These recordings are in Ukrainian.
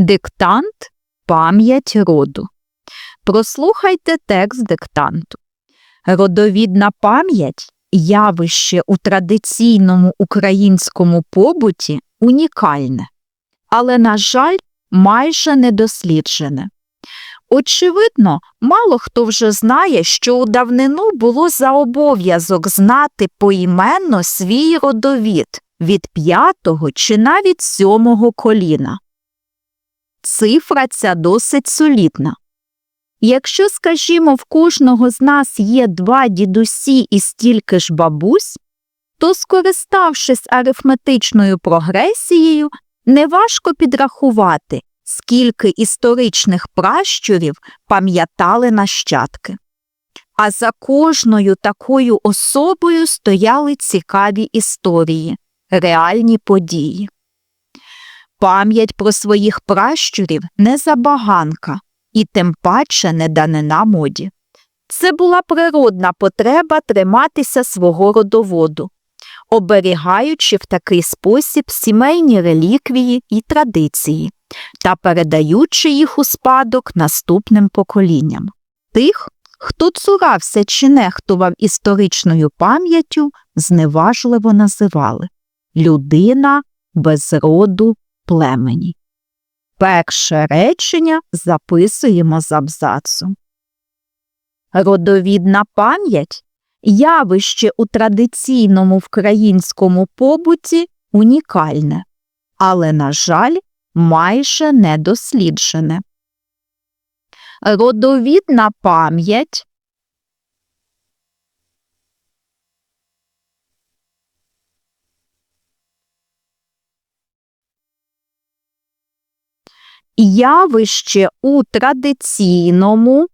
Диктант пам'ять роду. Прослухайте текст диктанту. Родовідна пам'ять явище у традиційному українському побуті унікальне, але, на жаль, майже недосліджене. Очевидно, мало хто вже знає, що у давнину було за обов'язок знати поіменно свій родовід від п'ятого чи навіть сьомого коліна. Цифра ця досить солідна. Якщо, скажімо, в кожного з нас є два дідусі і стільки ж бабусь, то, скориставшись арифметичною прогресією, неважко підрахувати, скільки історичних пращурів пам'ятали нащадки. А за кожною такою особою стояли цікаві історії, реальні події. Пам'ять про своїх пращурів не забаганка і тим паче не данина моді. Це була природна потреба триматися свого родоводу, оберігаючи в такий спосіб сімейні реліквії і традиції та передаючи їх у спадок наступним поколінням. Тих, хто цурався чи нехтував історичною пам'яттю, зневажливо називали людина без роду племені. Перше речення записуємо з абзацу. Родовідна пам'ять явище у традиційному українському побуті унікальне, але, на жаль, майже недосліджене. Родовідна пам'ять явище у традиційному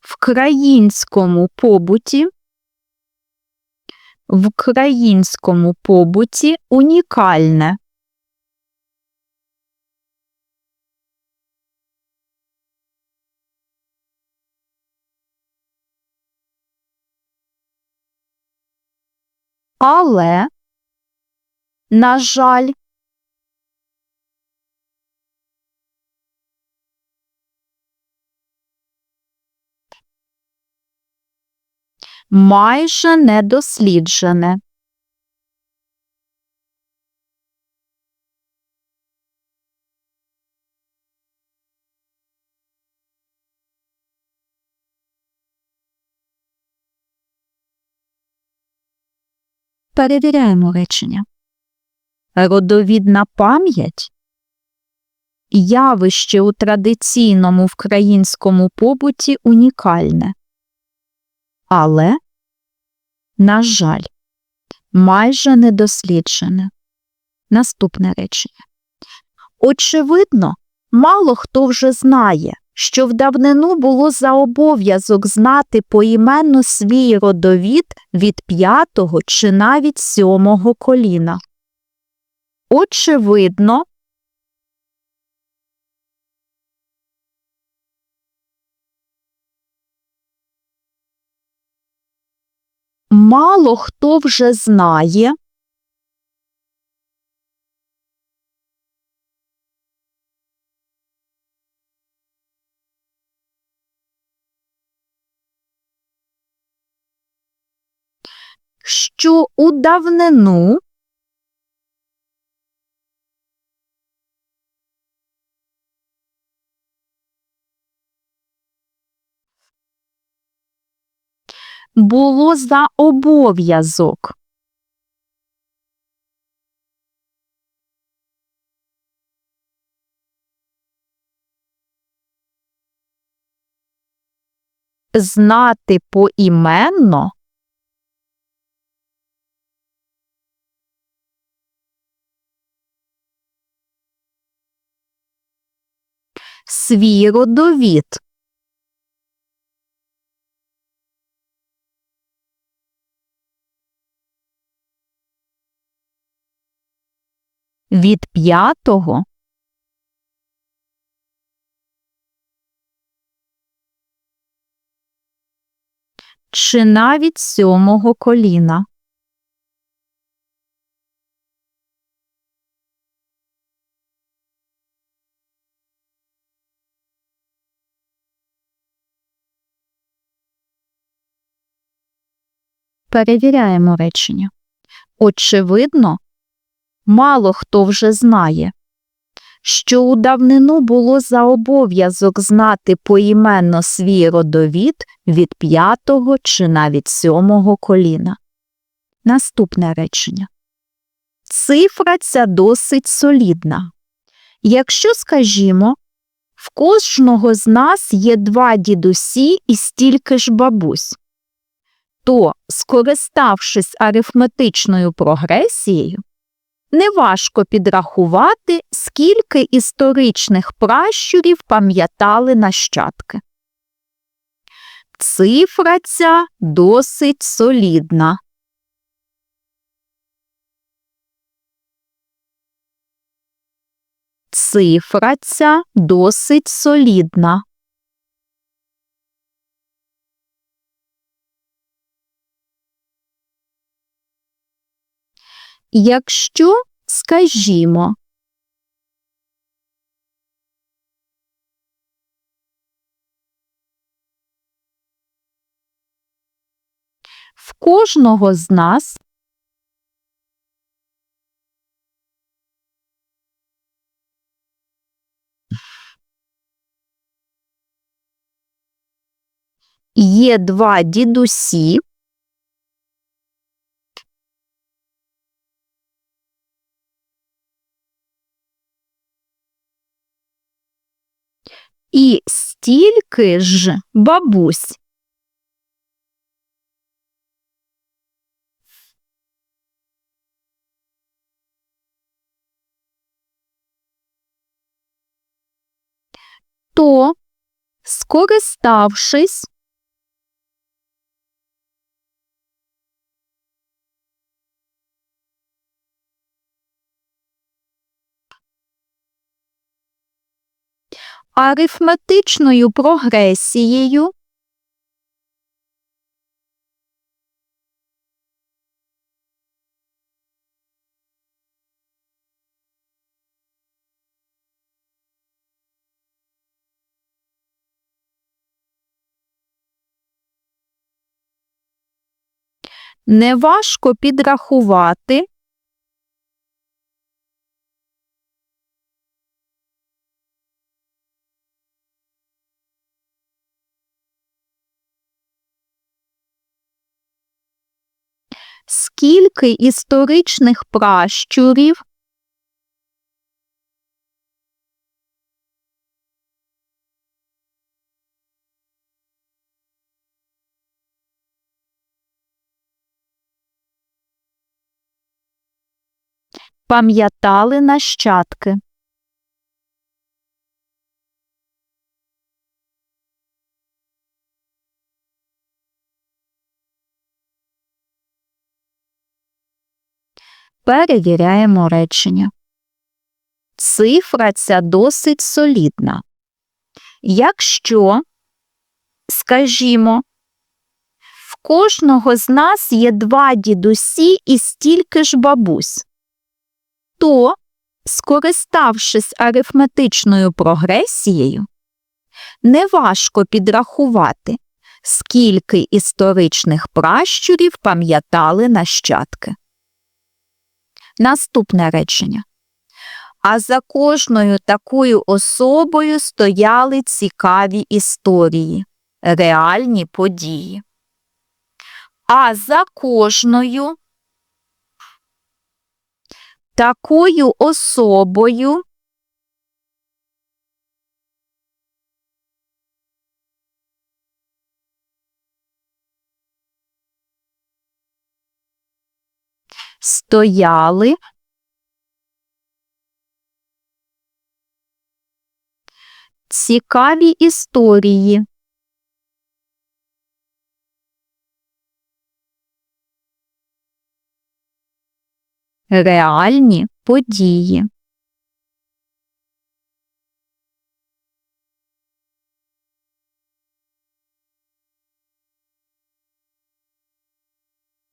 в країнському побуті в країнському побуті унікальне. Але, на жаль, майже недосліджене. Перевіряємо речення. Родовідна пам'ять явище у традиційному українському побуті унікальне. Але, на жаль, майже недосліджене. Наступне речення. Очевидно, мало хто вже знає, що в давнину було за обов'язок знати поіменно свій родовід від п'ятого чи навіть сьомого коліна. Очевидно, мало хто вже знає, що у давнину було за обов'язок. Знати поіменно свій родовід. Від п'ятого чи навіть сьомого коліна. Перевіряємо речення. Очевидно, мало хто вже знає, що у давнину було за обов'язок знати поіменно свій родовід від п'ятого чи навіть сьомого коліна. Наступне речення. Цифра ця досить солідна. Якщо, скажімо, в кожного з нас є два дідусі і стільки ж бабусь, то, скориставшись арифметичною прогресією, неважко підрахувати, скільки історичних пращурів пам'ятали нащадки. Цифра ця досить солідна. Цифра ця досить солідна. Якщо, скажімо, в кожного з нас є два дідусі, і стільки ж бабусь. То, скориставшись арифметичною прогресією. Неважко підрахувати скільки історичних пращурів пам'ятали нащадки. Перевіряємо речення. Цифра ця досить солідна. Якщо, скажімо, в кожного з нас є два дідусі і стільки ж бабусь, то, скориставшись арифметичною прогресією, неважко підрахувати, скільки історичних пращурів пам'ятали нащадки. Наступне речення. А за кожною такою особою стояли цікаві історії, реальні події. А за кожною такою особою стояли цікаві історії. Реальні події.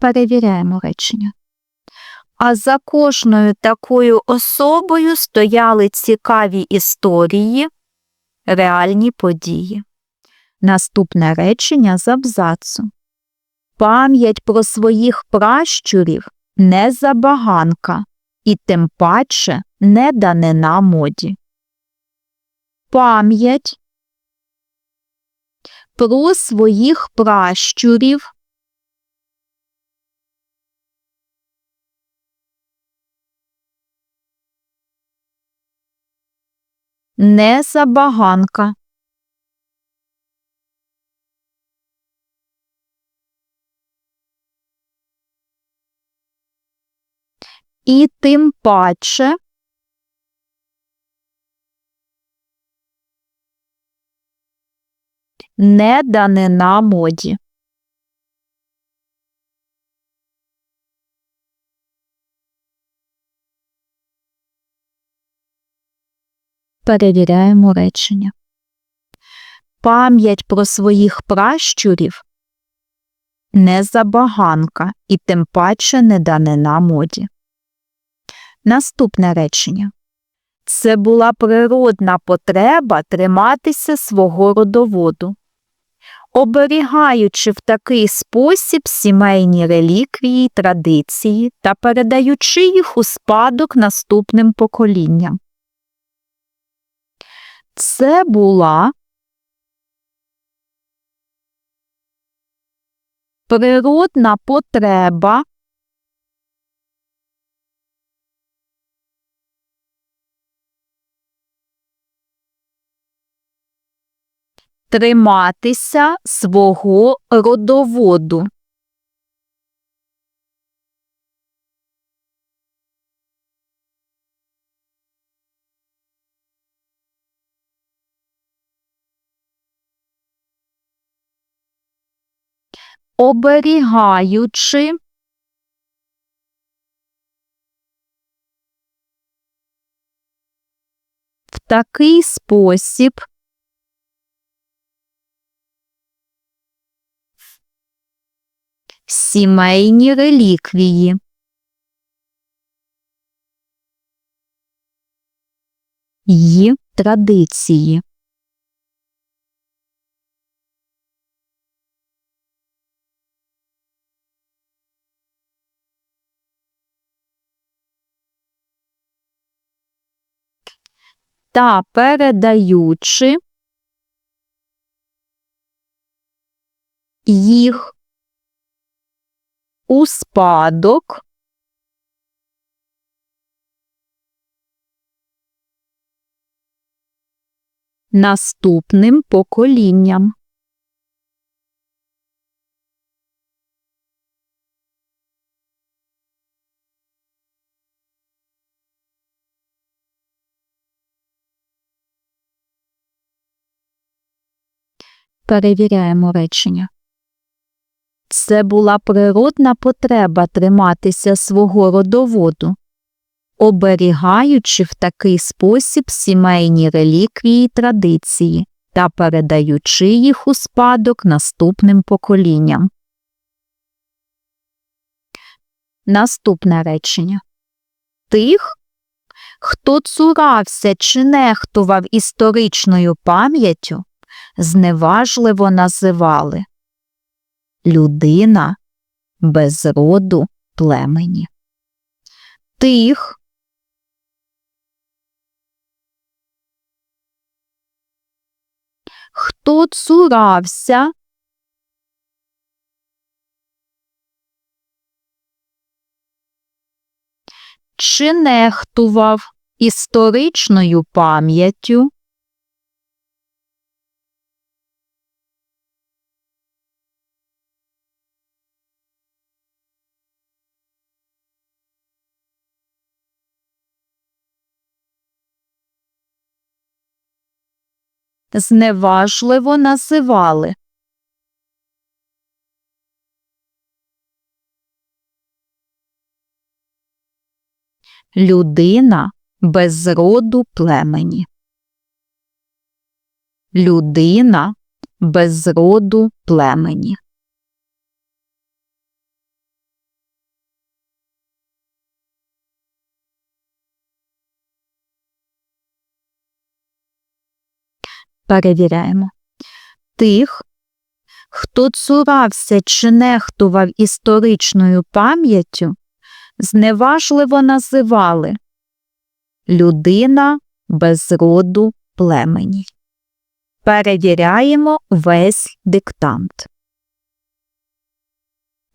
Перевіряємо речення. А за кожною такою особою стояли цікаві історії, реальні події. Наступне речення з абзацу. Пам'ять про своїх пращурів не забаганка і тим паче не данина моді. Пам'ять про своїх пращурів не забаганка. І тим паче не данина моді. Перевіряємо речення. Пам'ять про своїх пращурів не забаганка і тим паче не данина моді. Наступне речення. Це була природна потреба триматися свого родоводу, оберігаючи в такий спосіб сімейні реліквії традиції та передаючи їх у спадок наступним поколінням. Це була природна потреба триматися свого родоводу. Оберігаючи. В такий спосіб. Сімейні реліквії. Й традиції. Та передаючи їх у спадок наступним поколінням. Перевіряємо речення. Це була природна потреба триматися свого родоводу, оберігаючи в такий спосіб сімейні реліквії й традиції та передаючи їх у спадок наступним поколінням. Наступне речення Тих, хто цурався чи нехтував історичною пам'яттю, зневажливо називали людина без роду племені. Тих, хто цурався чи нехтував історичною пам'яттю, зневажливо називали. Людина без роду племені. Людина без роду племені. Перевіряємо. Тих, хто цурався чи нехтував історичною пам'яттю, зневажливо називали людина без роду племені. Перевіряємо весь диктант.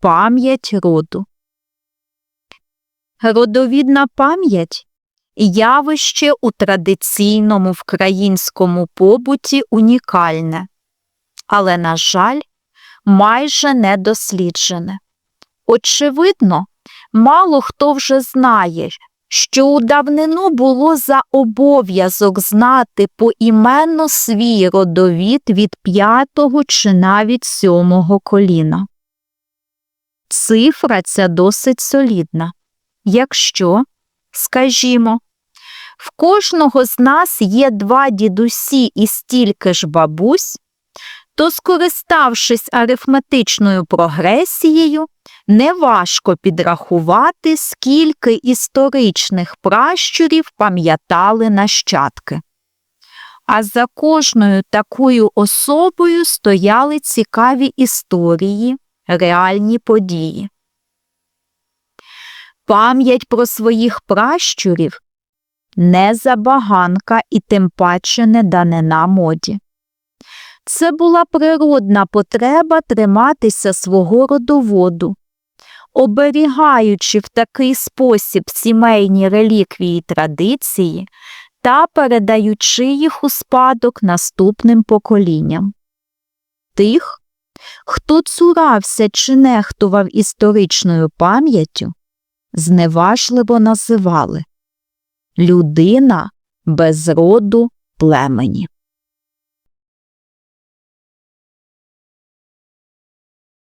Пам'ять роду. Родовідна пам'ять явище у традиційному вкраїнському побуті унікальне, але, на жаль, майже недосліджене. Очевидно, мало хто вже знає, що у давнину було за обов'язок знати поіменно свій родовід від п'ятого чи навіть сьомого коліна. Цифра ця досить солідна. Якщо, скажімо, в кожного з нас є два дідусі і стільки ж бабусь, то, скориставшись арифметичною прогресією, неважко підрахувати, скільки історичних пращурів пам'ятали нащадки. А за кожною такою особою стояли цікаві історії, реальні події. Пам'ять про своїх пращурів не забаганка і тим паче не данина моді. Це була природна потреба триматися свого родоводу, оберігаючи в такий спосіб сімейні реліквії традиції та передаючи їх у спадок наступним поколінням. Тих, хто цурався чи нехтував історичною пам'яттю, зневажливо називали людина без роду племені.